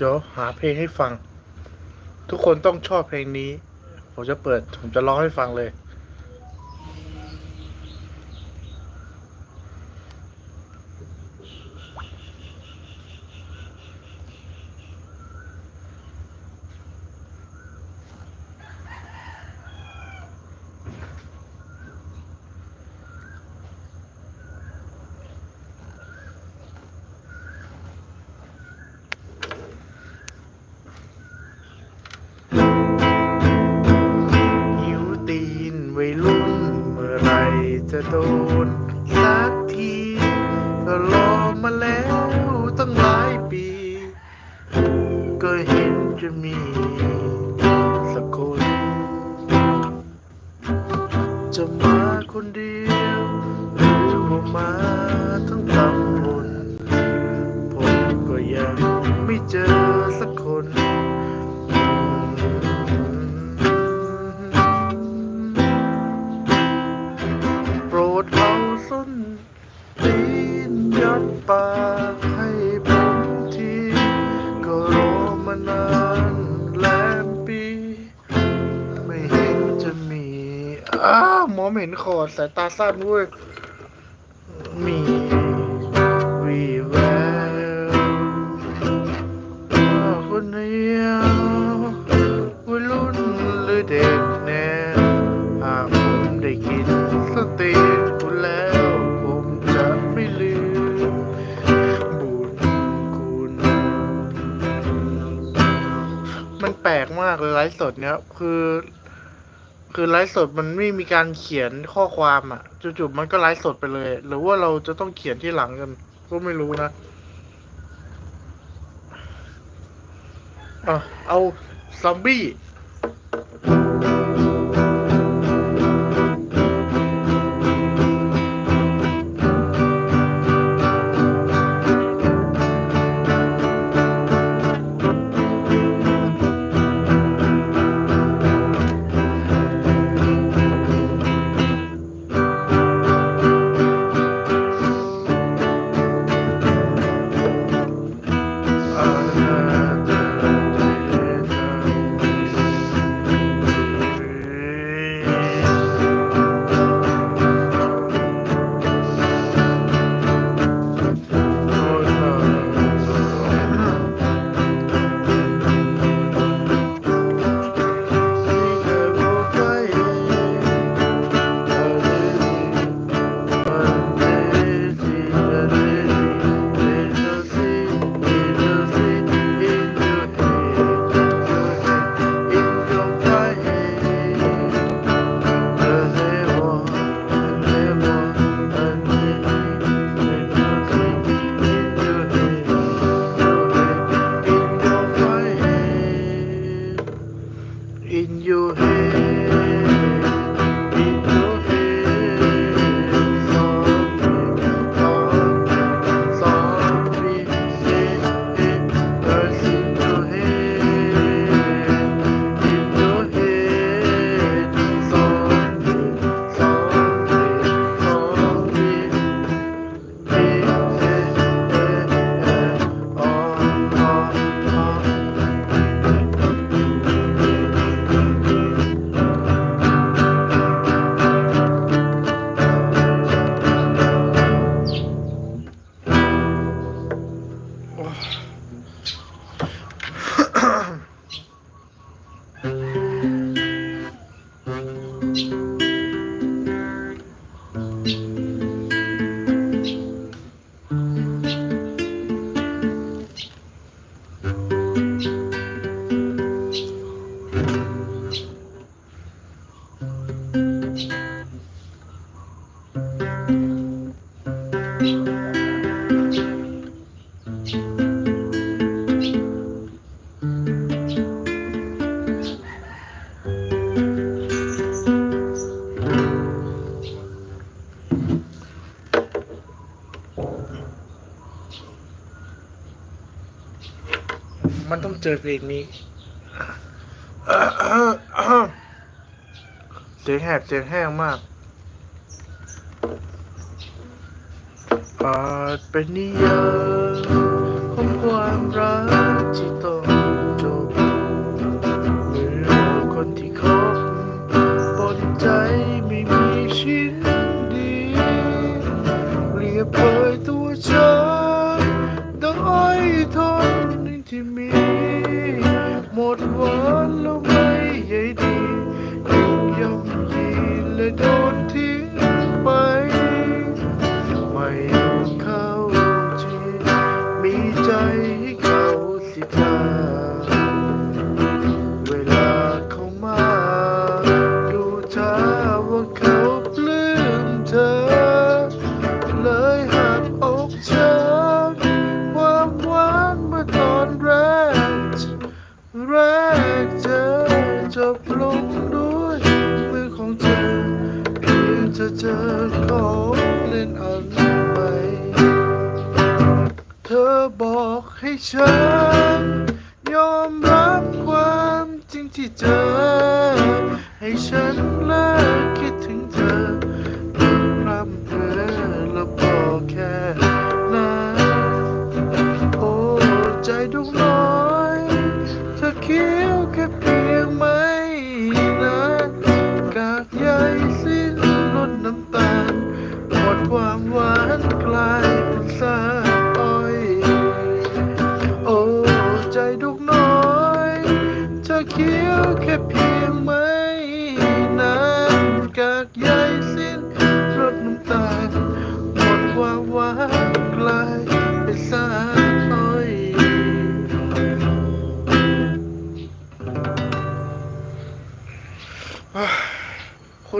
เดี๋ยวหาเพลงให้ฟัง ทุกคนต้องชอบเพลงนี้ ผมจะเปิด ผมจะร้องให้ฟังเลย รอมาแล้วตั้งหลายปี ก็เห็นจะมีสักคน จะมาคนเดียวหรือว่ามา องไม่เห็นขอดสายตาสั้นเว้ยมีวีแววคนเดียววัยรุ่นหรือเด็กแนวหากผมได้กินสตีคุณแล้วผมจะไม่ลืม บุญคุณ มันแปลกมากเลยไลฟ์สดเนี้ยคือ คือไลฟ์สดมันไม่มีการเขียนข้อความอะจู่ๆมันก็ไลฟ์สดไปเลย หรือว่าเราจะต้องเขียนที่หลังกัน ก็ไม่รู้นะอะเอาซอมบี้ เจอเพลงนี้เจ็ยงแหบเจ็ยงแห้งมากอาจเป็นนิยามของความรักที่ต้องจบเมื่อคนที่คบ บนใจไม่มีชิ้นดีเรียบร้อย ให้ฉันเลิกคิดถึงเธอ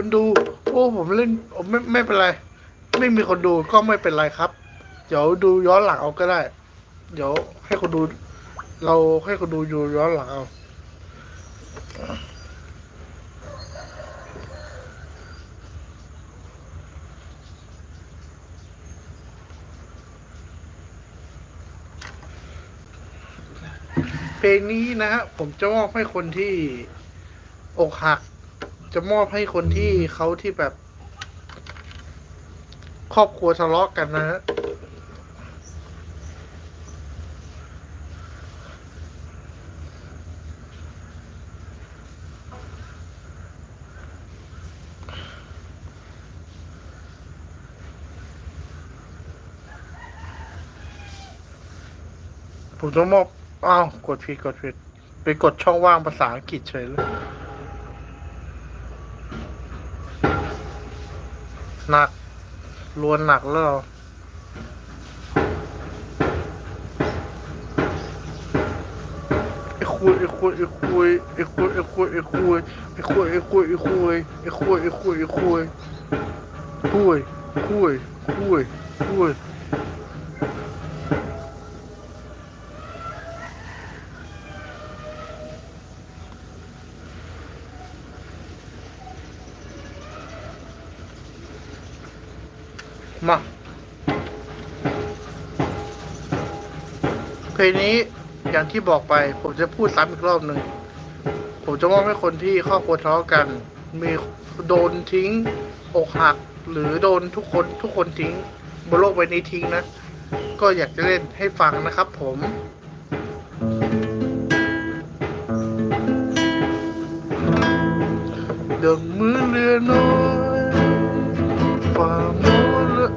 คนดู โอ้ผมเล่นผมไม่ไม่เป็นไร ไม่มีคนดูก็ไม่เป็นไรครับ เดี๋ยวดูย้อนหลังเอาก็ได้ เดี๋ยวให้คนดู เราให้คนดูอยู่ย้อนหลังเอาเพลงนี้นะฮะผมจะมอบให้คนที่อกหัก จะมอบให้คนที่เขาที่แบบ ครอบครัวทะเลาะกันนะฮะผมจะมอบ อ้าว กดผิด กดผิด ไปกดช่องว่างภาษาอังกฤษเฉยเลย หนักลวนหนักแล้วเราไอ้คุยไอ้คุยไอ้คุยไอ้คุยไอ้คุยไอ้คุยไอ้คุยไอ้คุยไอ้คุยไอ้คุยไอ้คุยไอ้คุยคุยคุยคุยคุย ลงนี้อย่างที่บอกไป ผมจะพูดซ้ำอีกรอบหนึ่ง ผมจะมอบให้คนที่ครอบครัวทะเลาะกัน มีโดนทิ้ง อกหัก หรือโดนทุกคนทุกคนทิ้งบนโลกใบนี้ทิ้งนะ ก็อยากจะเล่นให้ฟังนะครับผมดังมือเรือน้อยฝ่ามเลอ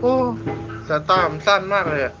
โอ้สายตามสั้นมากเลยอะ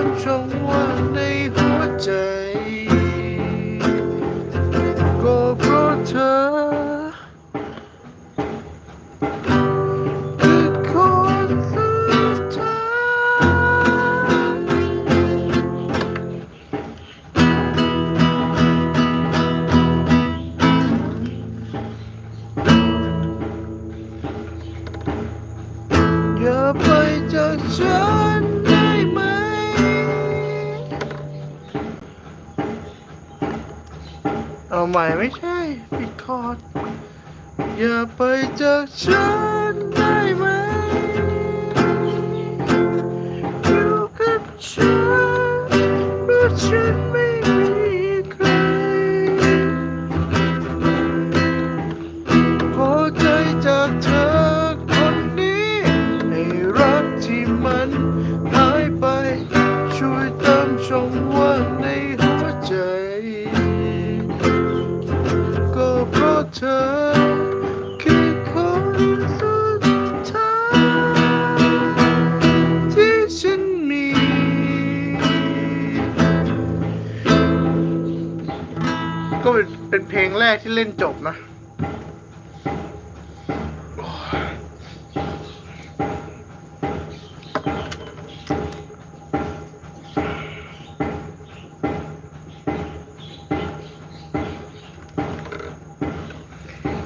control อย่าไปจากฉันได้ไหมอยู่กับฉันเพราะฉันไม่มีใคร พอใจจากเธอ กที่เล่นจบนะ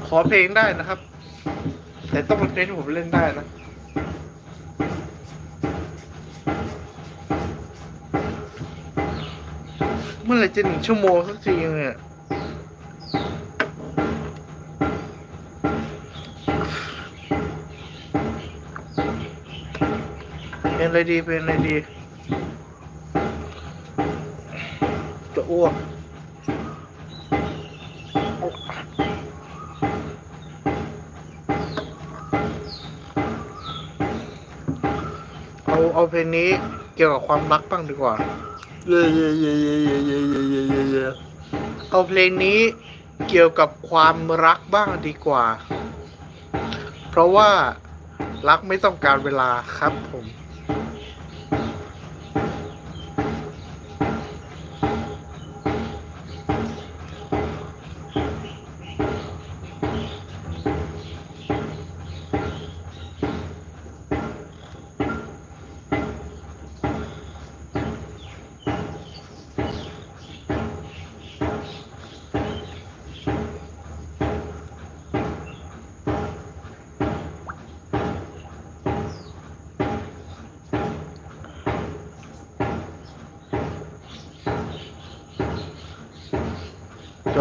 ขอเพลงได้นะครับ แต่ต้องเป็นเพลงที่ผมเล่นได้นะเมื่อไรจะหนึ่งชั่วโมงสักทีเนี่ย เป็น อะไรดีเป็นอะไรดี จะอ้วกเอาเอาเพลงนี้เกี่ยวกับความรักบ้างดีกว่าเย่เย่เย่เย่เย่เย่เย่เย่เย่เย่เอาเพลงนี้เกี่ยวกับความรักบ้างดีกว่า เพราะว่ารักไม่ต้องการเวลาครับผม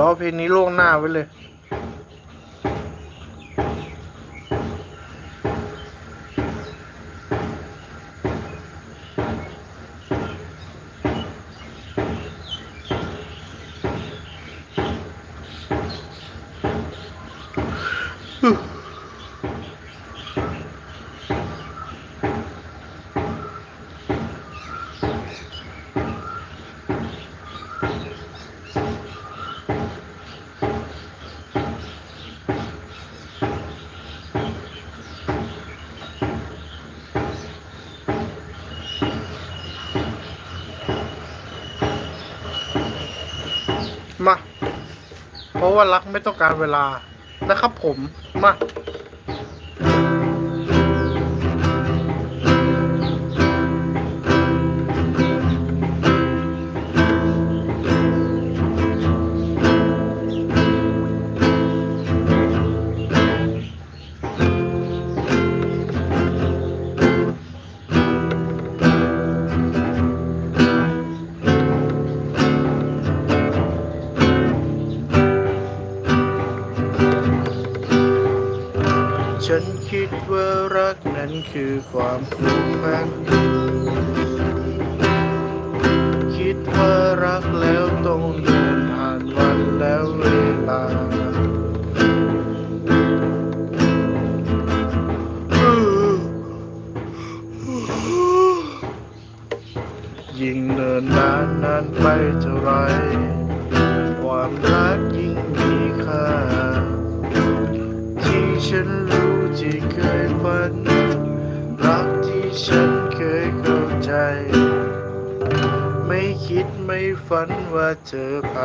อาเพลงนี้ล่วงหน้าไว้เลย เพราะว่ารักไม่ต้องการเวลานะครับผมมา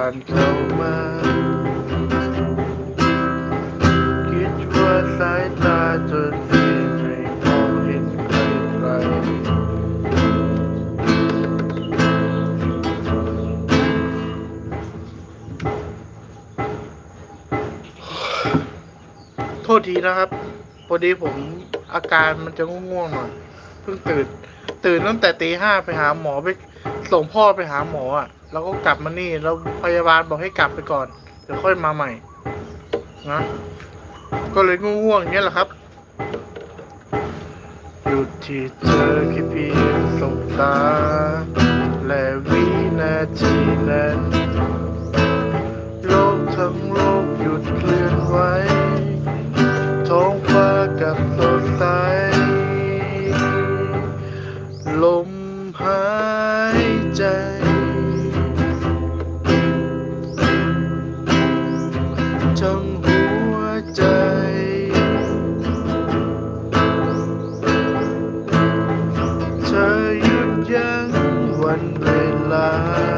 านเข้ามา คิดว่าสายตาจนเพียงให้มองเห็นใครใครโทษทีนะครับพอดีผมอาการมันจะง่วงๆหน่อยเพิ่งตื่น ตื่นตั้งแต่ตีห้าไปหาหมอไปส่งพ่อไปหาหมออะ แล้วก็กลับมานี่แล้วพยาบาลบอกให้กลับไปก่อนเดี๋ยวค่อยมาใหม่นะก็เลยง่วงๆอย่างเงี้ยแหละครับหยุดที่เธอแค่เพียงสบตา และวินาทีนั้น โลกทั้งโลกหยุดเคลื่อนไหวท้องฟ้ากับสดใส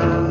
า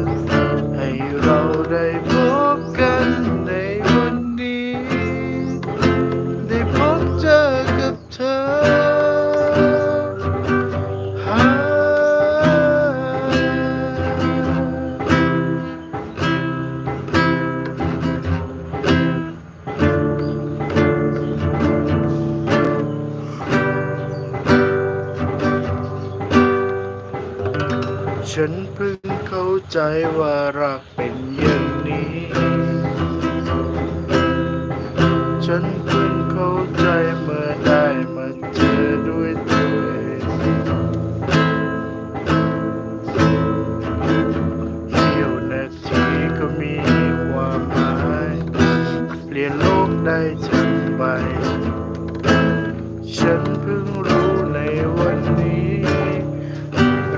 เพิ่งรู้ในวันนี้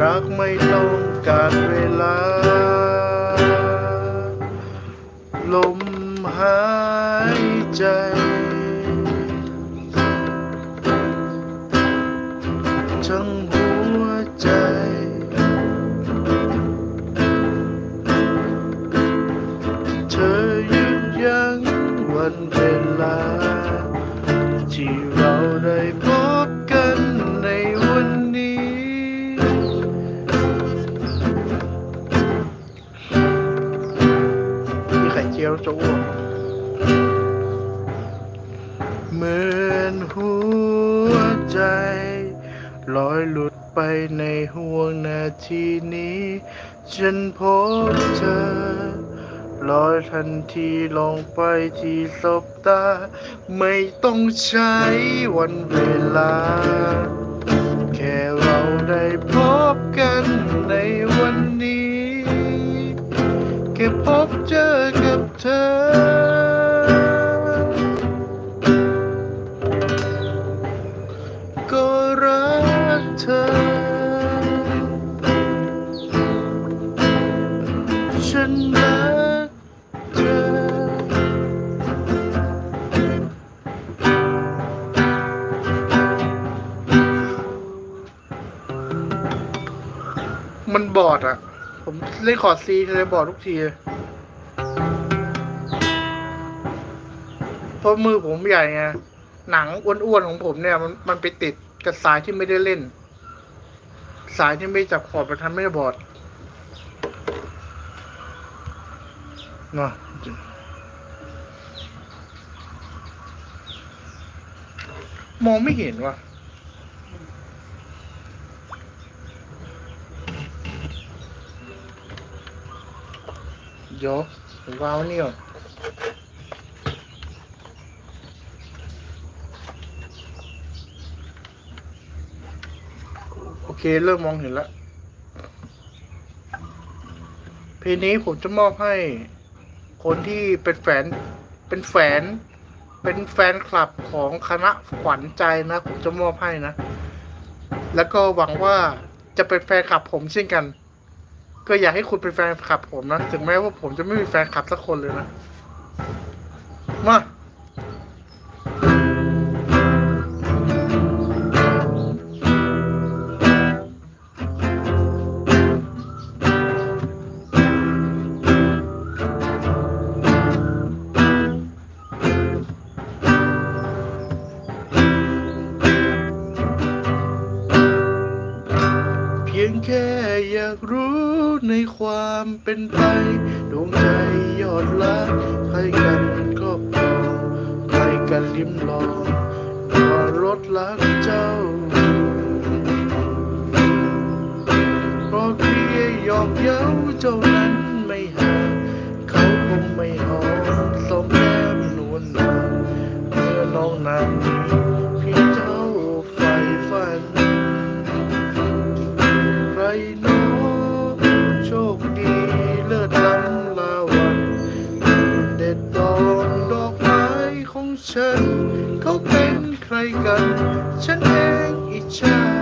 รักไม่ต้องการเวลา ลมหายใจ จียวจะอ้วกเหมือนหัวใจลอยหลุดไปในห่วงนาทีนี้ ฉันพบเธอลอยทันทีลงไปที่ศบตา ไม่ต้องใช้วันเวลา แค่เราได้พบกันในวันนี้ ค่พบเจอกับเธอ ก็รักเธอ ฉันรักเธอ มันบอดอะ ผมเล่นคอร์ดซีเลยบอดทุกทีเพราะมือผมใหญ่ไงหนังอ้วนๆของผมเนี่ย มันมันไปติดกับสายที่ไม่ได้เล่น สายที่ไม่จับขอบมันทำไม่ได้บอดเนาะมองไม่เห็นว่ะ เดี๋ยวผมวาว้นี่ก่อนโอเค เริ่มมองเห็นแล้วเพลงนี้ผมจะมอบให้ คนที่เป็นแฟน เป็นแฟน เป็นแฟนคลับของคณะขวัญใจนะ ผมจะมอบให้นะ แล้วก็หวังว่าจะเป็นแฟนคลับผมเช่นกัน ก็อยากให้คุณเป็นแฟนคลับผมนะ ถึงแม้ว่าผมจะไม่มีแฟนคลับสักคนเลยนะ ความเป็นไปดวงใจยอดรักให้กันก็พอให้กันลิ้มลองว่ารสรักเจ้าเพราะเพียหยอกเย้าเจ้านั้นไม่หาเขาคงไม่หอมสมแนมนวลนวลเมื่อน้องนางนี้พี่เจ้าใฝ่ฝัน ฉัน เขาเป็นใครกัน ฉันเองอิจฉา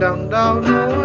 เหมื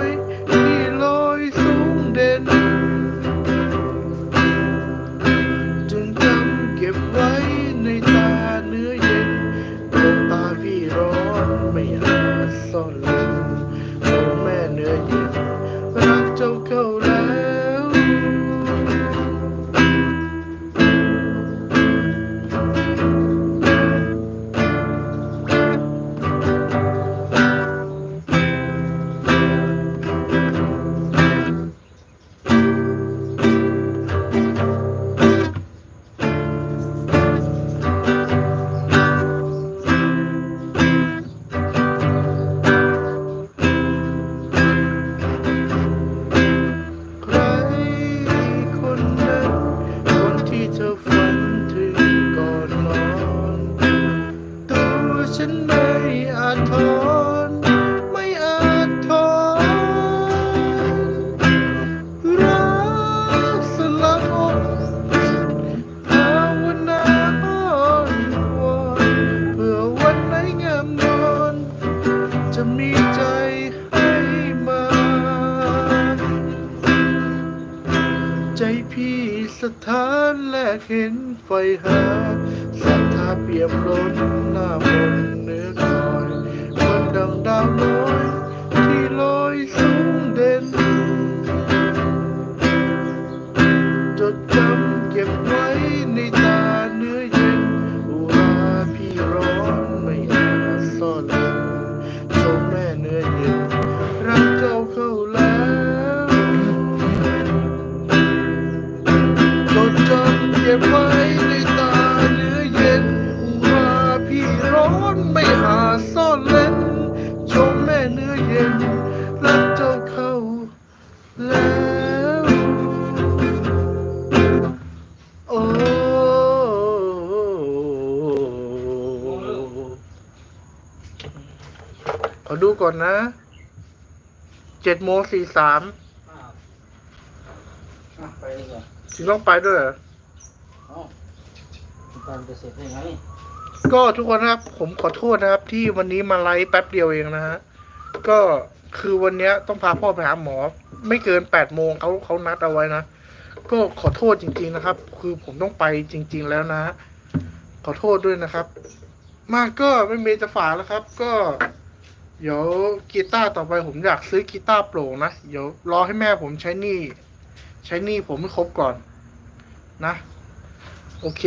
อดูก่อนนะเจ็ดโมงสี่สามอ่าอะไปดีกว่าถึงต้องไปด้วยเหรอเอ้าการจะเสร็จได้ไงก็ทุกคนนะครับ ผมขอโทษนะครับ ที่วันนี้มาไลฟ์แป๊บเดียวเองนะฮะก็คือวันเนี้ยต้องพาพ่อไปหาหมอ ไม่เกินแปดโมงเขาเขานัดเอาไว้นะก็ขอโทษจริง ๆนะครับ คือผมต้องไปจริง ๆ แล้วนะฮะขอโทษด้วยนะครับ มากก็ไม่มีจะฝากแล้วครับ ก็ เดี๋ยวกีตาร์ต่อไปผมอยากซื้อกีตาร์โปร่งนะ เดี๋ยวรอให้แม่ผมใช้นี้ใช้นี้ผมให้ครบก่อน นะ โอเค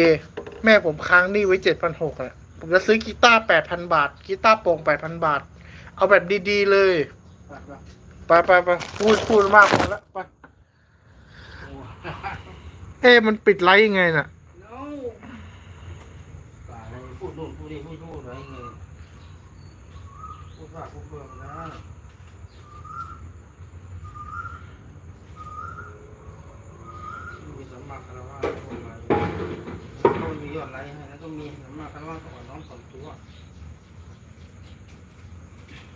แม่ผมค้างนี้ไว้เจ็ดพันหกอะผมจะซื้อกีตาร์แปดพันบาท กีตาร์โปร่งแปดพันบาท เอาแบบดีๆเลย ไปไปไปไปพูดพูดมากพอแล้วไปโอ้เอ๊ะมันปิดไลฟ์ยังไงน่ะ